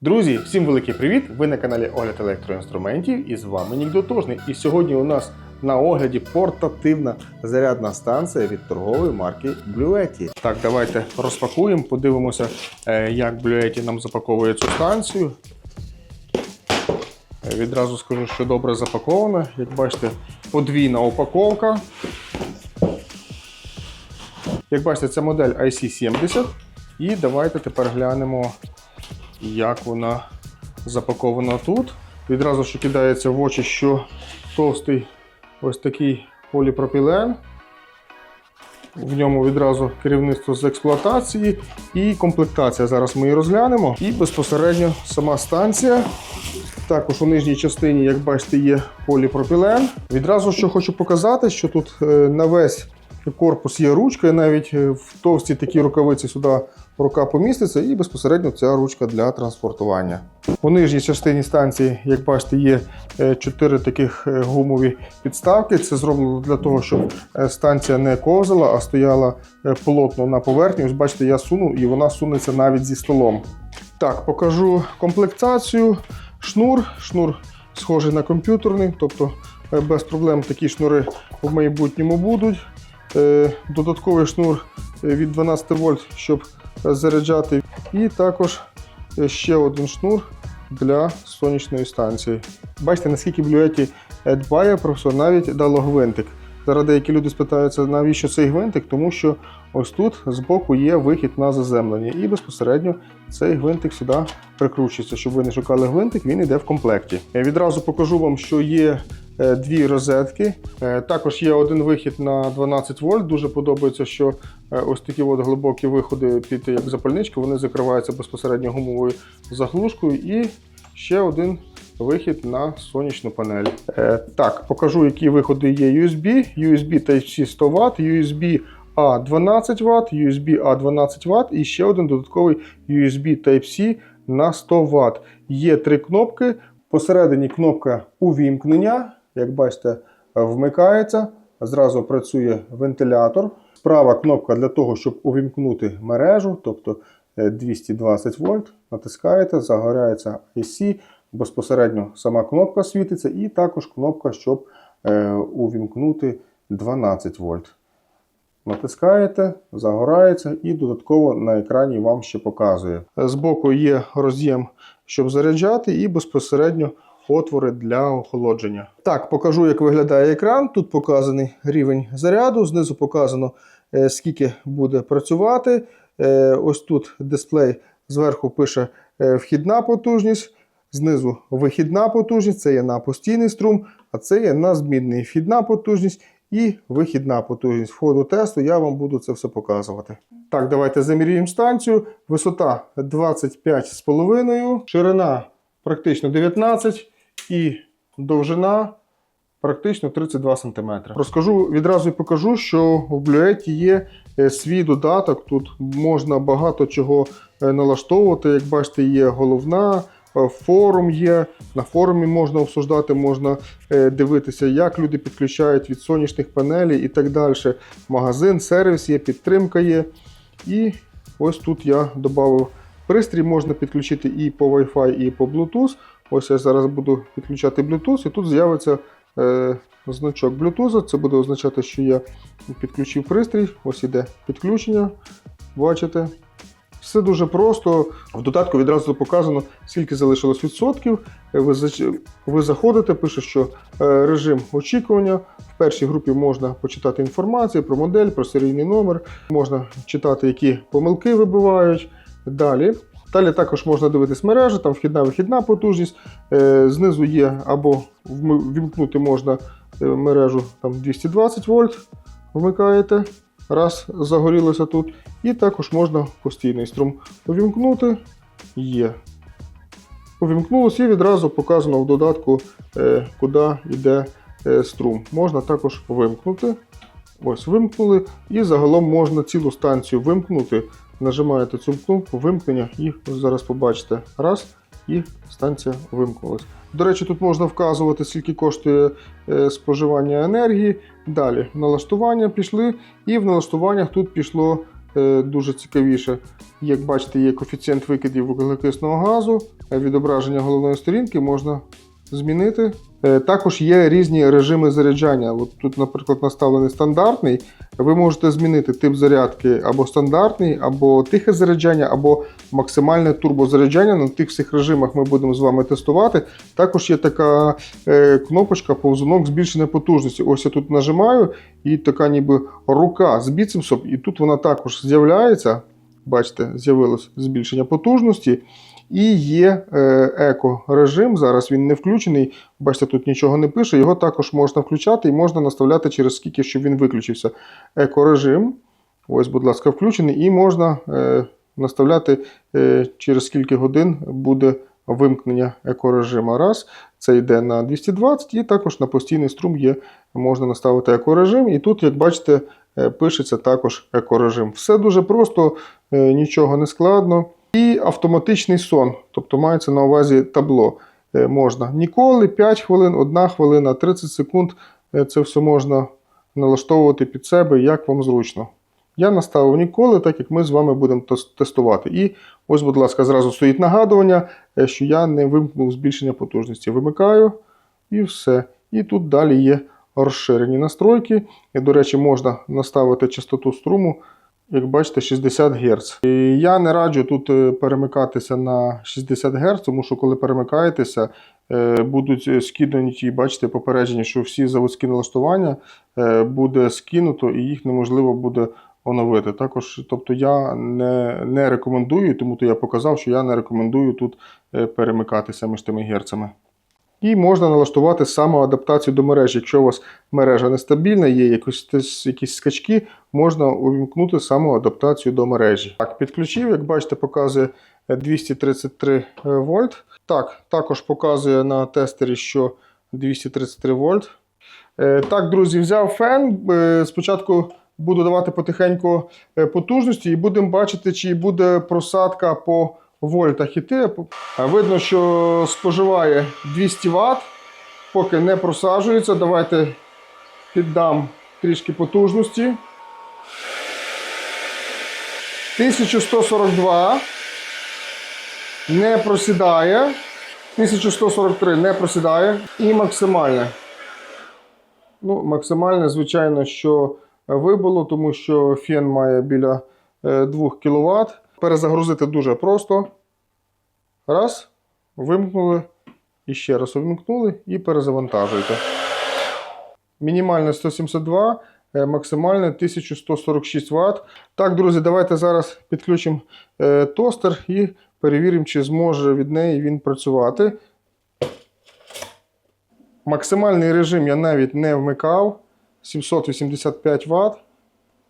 Друзі, всім великий привіт! Ви на каналі Огляд електроінструментів і з вами Нік Дотожний. І сьогодні у нас на огляді портативна зарядна станція від торгової марки Bluetti. Так, давайте розпакуємо, подивимося, е, як Bluetti нам запаковує цю станцію. Е, Відразу скажу, що добре запакована. Як бачите, подвійна упаковка. Як бачите, це модель IC70. І давайте тепер глянемо, як вона запакована тут. Відразу що кидається в очі, що товстий ось такий поліпропілен. В ньому відразу керівництво з експлуатації і комплектація. Зараз ми її розглянемо. І безпосередньо сама станція. Також у нижній частині, як бачите, є поліпропілен. Відразу що хочу показати, що тут е, на весь корпус є ручка, і навіть е, в товстій такій рукавиці сюди рука поміститься, і безпосередньо ця ручка для транспортування. У нижній частині станції, як бачите, є е, чотири таких е, гумові підставки. Це зроблено для того, щоб станція не ковзала, а стояла плотно на поверхні. Ось бачите, я суну і вона сунеться навіть зі столом. Так, покажу комплектацію. Шнур. Шнур схожий на комп'ютерний, тобто без проблем такі шнури в майбутньому будуть. Е, Додатковий шнур е, від 12 вольт, щоб заряджати. І також е, ще один шнур для сонячної станції. Бачите, наскільки е, дбає про все, навіть дало гвинтик. Зараз деякі люди спитаються, навіщо цей гвинтик, тому що ось тут збоку є вихід на заземлення, і безпосередньо цей гвинтик сюди прикручується. Щоб ви не шукали гвинтик, він йде в комплекті. Я відразу покажу вам, що є дві розетки. Е, Також є один вихід на 12 вольт. Дуже подобається, що е, ось такі от глибокі виходи під як запальнички, вони закриваються безпосередньо гумовою заглушкою. І ще один вихід на сонячну панель. Е, так, покажу, які виходи є USB. USB Type-C 100 Вт, USB A 12 Вт, USB A 12 Вт і ще один додатковий USB Type-C на 100 Вт. Є три кнопки. Посередині кнопка увімкнення. Як бачите, вмикається. Зразу працює вентилятор. Справа кнопка для того, щоб увімкнути мережу, тобто е, 220 вольт. Натискаєте, загоряється IC, безпосередньо сама кнопка світиться, і також кнопка, щоб е, увімкнути 12 вольт. Натискаєте, загорається і додатково на екрані вам ще показує. Збоку є роз'єм, щоб заряджати, і безпосередньо отвори для охолодження. Так, покажу, як виглядає екран. Тут показаний рівень заряду, знизу показано, е, скільки буде працювати. Е, Ось тут дисплей зверху пише е, вхідна потужність, знизу вихідна потужність, це є на постійний струм, а це є на змінний вхідна потужність і вихідна потужність входу тесту. Я вам буду це все показувати. Так, давайте замірюємо станцію. Висота 25,5, ширина практично 19 і довжина практично 32 см. Розкажу відразу і покажу, що в Bluetti є е, свій додаток. Тут можна багато чого е, налаштовувати. Як бачите, є головна. е, Форум є, на форумі можна обсуждати, можна дивитися, як люди підключають від сонячних панелей і так далі. Магазин, сервіс є, підтримка є. І ось тут я додав пристрій, можна підключити і по Wi-Fi, і по Bluetooth. Ось я зараз буду підключати Bluetooth, і тут з'явиться е, значок Bluetooth. Це буде означати, що я підключив пристрій. Ось іде підключення. Бачите? Все дуже просто. В додатку відразу показано, скільки залишилось відсотків. Е, Ви, ви заходите, пише, що е, режим очікування. В першій групі можна почитати інформацію про модель, про серійний номер, можна читати, які помилки вибивають. Далі. Далі також можна дивитись мережі, там вхідна вихідна потужність. Е, знизу є або вімкнути можна е, мережу там 220 вольт. Вмикаєте. Раз загорілося тут. І також можна постійний струм увімкнути. Є. Увімкнулося і відразу показано в додатку, е, куди йде струм. Можна також вимкнути. Ось вимкнули. І загалом можна цілу станцію вимкнути. Нажимаєте цю кнопку вимкнення і зараз побачите. Раз, і станція вимкнулась. До речі, тут можна вказувати, скільки коштує е, споживання енергії. Далі налаштування пішли, і в налаштуваннях тут пішло е, дуже цікавіше. Як бачите, є коефіцієнт викидів вуглекислого газу, е, відображення головної сторінки можна змінити. Е, Також є різні режими заряджання. От тут, наприклад, наставлений стандартний. Ви можете змінити тип зарядки або стандартний, або тихе заряджання, або максимальне турбозаряджання. На тих всіх режимах ми будемо з вами тестувати. Також є така е, кнопочка повзунок збільшення потужності. Ось я тут нажимаю, і така ніби рука з біцепсом, і тут вона також з'являється. Бачите, з'явилось збільшення потужності. І є е, еко-режим. Зараз він не включений. Бачите, тут нічого не пише. Його також можна включати і можна наставляти через скільки, щоб він виключився. Еко-режим. Ось, будь ласка, включений, і можна е, наставляти е, через скільки годин буде вимкнення екорежиму. Раз, це йде на 220, і також на постійний струм є, можна наставити екорежим. І тут, як бачите, пишеться також екорежим. Все дуже просто, нічого не складно. І автоматичний сон, тобто мається на увазі табло. Е, Можна ніколи 5 хвилин, 1 хвилина, 30 секунд. Е, Це все можна налаштовувати під себе, як вам зручно. Я наставив ніколи, так як ми з вами будемо тестувати. І ось, будь ласка, зразу стоїть нагадування, е, що я не вимкнув збільшення потужності. Вимикаю і все. І тут далі є розширені настройки. І, до речі, можна наставити частоту струму, як бачите, 60 Гц. І я не раджу тут е, перемикатися на 60 Гц, тому що коли перемикаєтеся, е, будуть е, скинуті, ті, бачите, попередження, що всі заводські налаштування буде скинуто і їх неможливо буде оновити. Також, тобто я не, не рекомендую, тому то я показав, що я не рекомендую тут перемикатися між тими герцами. І можна налаштувати самоадаптацію до мережі. Якщо у вас мережа нестабільна, є десь якісь скачки, можна увімкнути самоадаптацію до мережі. Так, підключив, як бачите, показує е, 233 вольт. Так, також показує на тестері, що 233 вольт. Е, Так, друзі, взяв фен. Е, Спочатку буду давати потихеньку е, потужності і будемо бачити, чи буде просадка по вольтах іти. Видно, що споживає 200 Вт, поки не просаджується. Давайте піддам трішки потужності. 1142 не просідає. 1143 не просідає. І максимальне. Ну, максимальне, звичайно, що вибуло, тому що фен має біля е, 2 кВт. Перезагрузити дуже просто. Раз, вимкнули, і ще раз увімкнули і перезавантажуєте. Мінімальне 172, е, максимальне 1146 Вт. Так, друзі, давайте зараз підключимо е, тостер і перевіримо, чи зможе від неї він працювати. Максимальний режим я навіть не вмикав. 785 Вт.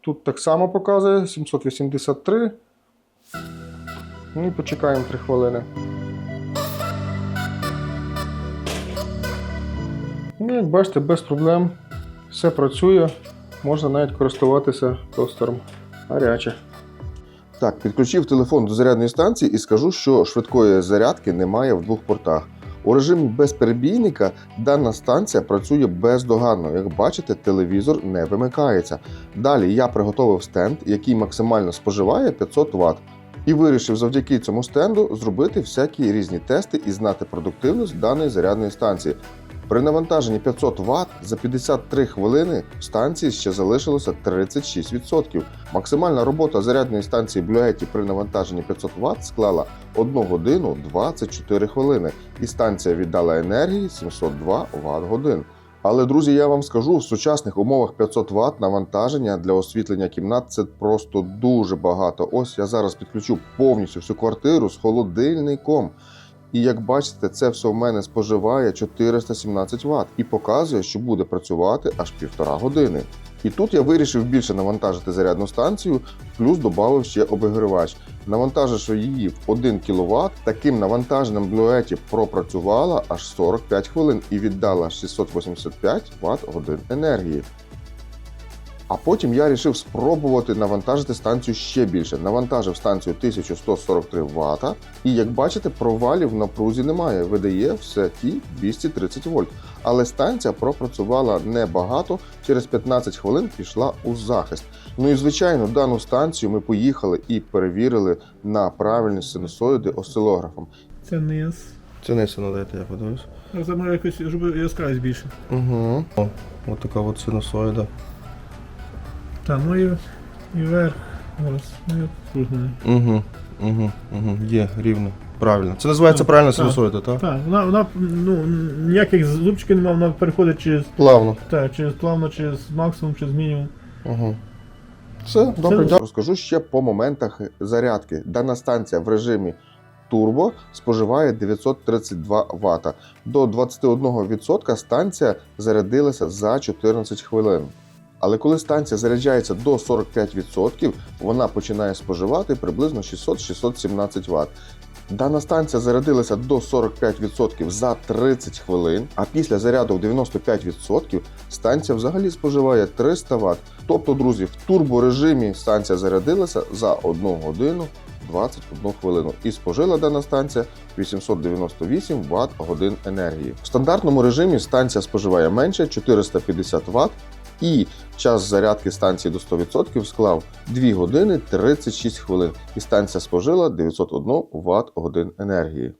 Тут так само показує 783. Ну і почекаємо 3 хвилини. Ну, як бачите, без проблем все працює. Можна навіть користуватися тостером. Гаряче. Так, підключив телефон до зарядної станції і скажу, що швидкої зарядки немає в двох портах. У режимі безперебійника дана станція працює бездоганно. Як бачите, телевізор не вимикається. Далі я приготовив стенд, який максимально споживає 500 Вт. І вирішив завдяки цьому стенду зробити всякі різні тести і знати продуктивність даної зарядної станції. При навантаженні 500 Вт за 53 хвилини станції ще залишилося 36%. Максимальна робота зарядної станції Bluetti при навантаженні 500 Вт склала 1 годину 24 хвилини, і станція віддала енергії 702 Вт годин. Але, друзі, я вам скажу, в сучасних умовах 500 Вт навантаження для освітлення кімнат це просто дуже багато. Ось я зараз підключу повністю всю квартиру з холодильником. І як бачите, це все в мене споживає 417 Вт і показує, що буде працювати аж півтора години. І тут я вирішив більше навантажити зарядну станцію, плюс додав ще обігрівач. Навантаживши її в 1 кВт, таким навантаженням блюеті пропрацювала аж 45 хвилин і віддала 685 Вт годин енергії. А потім я вирішив спробувати навантажити станцію ще більше. Навантажив станцію 1143 Вт, і як бачите, провалів в напрузі немає. Видає все ті 230 вольт. Але станція пропрацювала небагато, через 15 хвилин пішла у захист. Ну і звичайно, дану станцію ми поїхали і перевірили на правильність синусоїди осцилографом. Це низ. Це не дайте, я подивлюсь. А Це може якось, щоб яскравість більше. Угу. О, от така от синусоїда. Та, ну і, і вверх. Зараз. Ну, і кружний. Угу. Угу. Угу. Є рівно. Правильно. Це називається Так, правильна так. синусоїда, так? Так, вона, вона ну, ніяких зубчиків немає, вона переходить через, Плавно. так, через плавно, через максимум, через мінімум. Угу. Все, добре, Це- дякую. Розкажу ще по моментах зарядки. Дана станція в режимі турбо споживає 932 Вт. До 21% станція зарядилася за 14 хвилин. Але коли станція заряджається до 45%, вона починає споживати приблизно 600-617 Вт. Дана станція зарядилася до 45% за 30 хвилин, а після заряду в 95% станція взагалі споживає 300 Вт. Тобто, друзі, в турборежимі станція зарядилася за 1 годину 21 хвилину і спожила дана станція 898 Вт годин енергії. В стандартному режимі станція споживає менше 450 Вт і час зарядки станції до 100% склав 2 години 36 хвилин, і станція спожила 901 Вт годин енергії.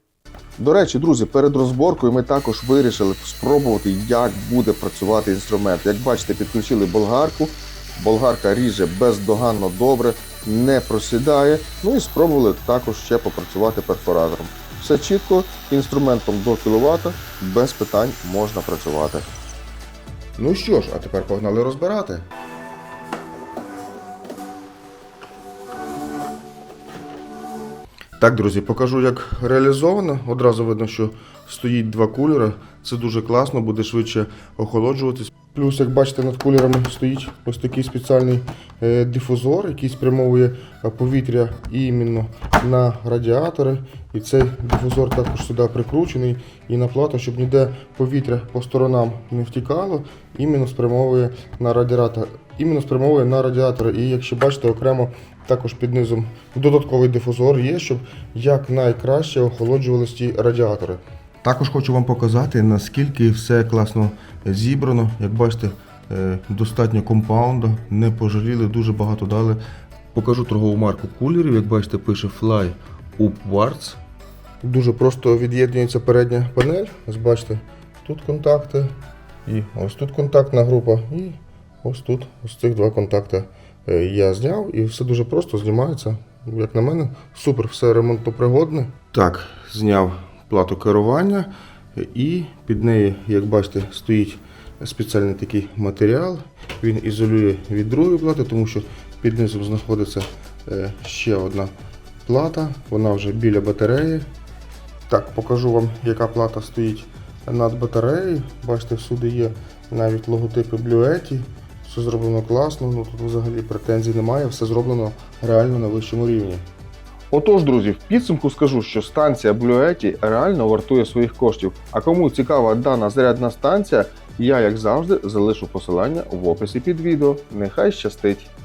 До речі, друзі, перед розборкою ми також вирішили спробувати, як буде працювати інструмент. Як бачите, підключили болгарку. Болгарка ріже бездоганно добре, не просідає. Ну і спробували також ще попрацювати перфоратором. Все чітко, інструментом до кВт без питань можна працювати. Ну що ж, а тепер погнали розбирати. Так, друзі, покажу, як реалізовано. Одразу видно, що стоїть два кулера. Це дуже класно, буде швидше охолоджуватись. Плюс, як бачите, над кулерами стоїть ось такий спеціальний е, дифузор, який спрямовує е, повітря іменно на радіатори. І цей дифузор також сюди прикручений і на плату, щоб ніде повітря по сторонам не втікало, іменно спрямовує на радіатор. Іменно спрямовує на радіатори. І якщо бачите, окремо також під низом додатковий дифузор є, щоб якнайкраще охолоджувалися ті радіатори. Також хочу вам показати, наскільки все класно зібрано. Як бачите, е, достатньо компаунда, не пожаліли, дуже багато дали. Покажу торгову марку кулерів. Як бачите, пише Fly Upwards. Дуже просто від'єднується передня панель. Ось бачите, тут контакти, і ось тут контактна група, і ось тут ось цих два контакти е, я зняв, і все дуже просто знімається. Як на мене, супер, все ремонтопригодне. Так, зняв плату керування, і під нею, як бачите, стоїть спеціальний такий матеріал. Він ізолює від другої плати, тому що під низом знаходиться е, ще одна плата, вона вже біля батареї. Так, покажу вам, яка плата стоїть над батареєю. Бачите, всюди є навіть логотипи Bluetti. Все зроблено класно, ну тут взагалі претензій немає, все зроблено реально на вищому рівні. Отож, друзі, в підсумку скажу, що станція Блюеті реально вартує своїх коштів. А кому цікава дана зарядна станція, я, як завжди, залишу посилання в описі під відео. Нехай щастить!